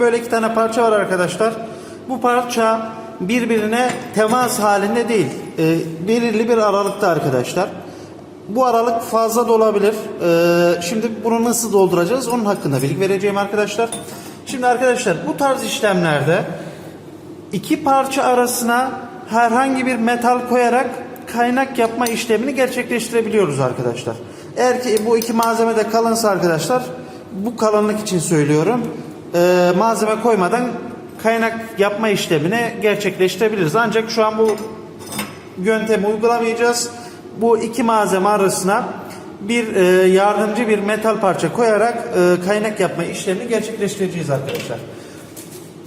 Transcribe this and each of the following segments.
Böyle iki tane parça var arkadaşlar. Bu parça birbirine temas halinde değil. E, belirli bir aralıkta arkadaşlar. Bu aralık fazla da olabilir. E, şimdi bunu nasıl dolduracağız onun hakkında bilgi vereceğim arkadaşlar. Şimdi arkadaşlar bu tarz işlemlerde iki parça arasına herhangi bir metal koyarak kaynak yapma işlemini gerçekleştirebiliyoruz arkadaşlar. Eğer ki bu iki malzeme de kalınsa arkadaşlar bu kalınlık için söylüyorum. Ee, malzeme koymadan kaynak yapma işlemini gerçekleştirebiliriz. Ancak şu an bu yöntemi uygulamayacağız. Bu iki malzeme arasına bir e, yardımcı bir metal parça koyarak e, kaynak yapma işlemini gerçekleştireceğiz arkadaşlar.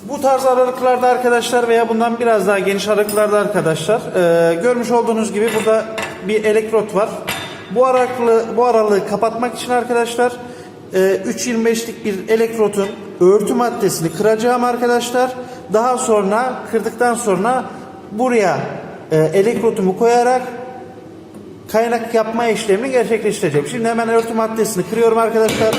Bu tarz aralıklarda arkadaşlar veya bundan biraz daha geniş aralıklarda arkadaşlar e, görmüş olduğunuz gibi burada bir elektrot var. Bu aralığı, bu aralığı kapatmak için arkadaşlar e, 3.25'lik bir elektrotun örtü maddesini kıracağım arkadaşlar. Daha sonra kırdıktan sonra buraya e, elektrotumu koyarak kaynak yapma işlemini gerçekleştireceğim. Şimdi hemen örtü maddesini kırıyorum arkadaşlar.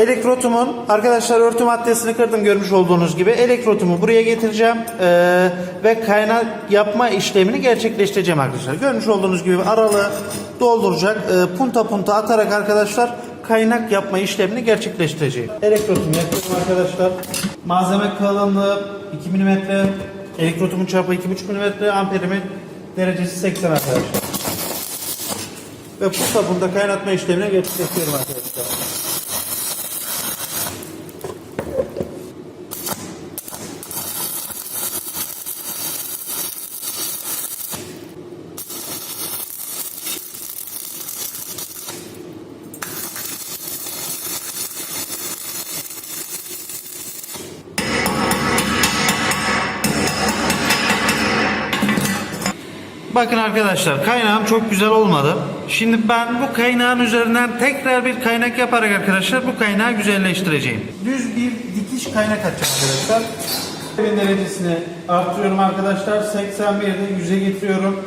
Elektrotumun arkadaşlar örtü maddesini kırdım görmüş olduğunuz gibi. Elektrotumu buraya getireceğim eee, ve kaynak yapma işlemini gerçekleştireceğim arkadaşlar. Görmüş olduğunuz gibi aralığı dolduracak. eee, punta punta atarak arkadaşlar kaynak yapma işlemini gerçekleştireceğim. Elektrotumu yapıyorum arkadaşlar. Malzeme kalınlığı 2 mm. Elektrotumun çapı 2,5 mm. Amperimi derecesi 80 arkadaşlar. Ve punta punta kaynatma işlemini gerçekleştiriyorum arkadaşlar. Bakın arkadaşlar kaynağım çok güzel olmadı. Şimdi ben bu kaynağın üzerinden tekrar bir kaynak yaparak arkadaşlar bu kaynağı güzelleştireceğim. Düz bir dikiş kaynak açacağım arkadaşlar. Evin derecesini arttırıyorum arkadaşlar. 81'de 100'e getiriyorum.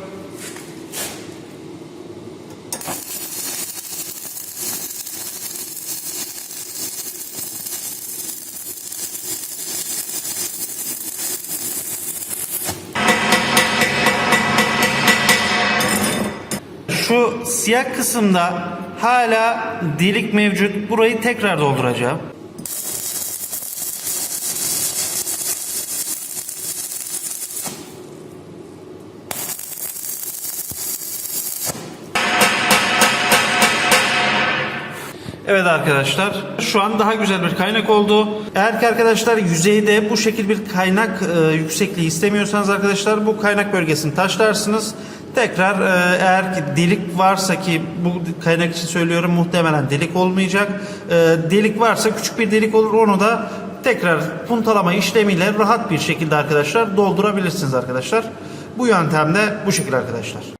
Şu siyah kısımda hala delik mevcut. Burayı tekrar dolduracağım. Evet arkadaşlar şu an daha güzel bir kaynak oldu. Eğer ki arkadaşlar yüzeyde bu şekil bir kaynak e, yüksekliği istemiyorsanız arkadaşlar bu kaynak bölgesini taşlarsınız. Tekrar e, eğer ki delik varsa ki bu kaynak için söylüyorum muhtemelen delik olmayacak. E, delik varsa küçük bir delik olur onu da tekrar puntalama işlemiyle rahat bir şekilde arkadaşlar doldurabilirsiniz arkadaşlar. Bu yöntemde bu şekilde arkadaşlar.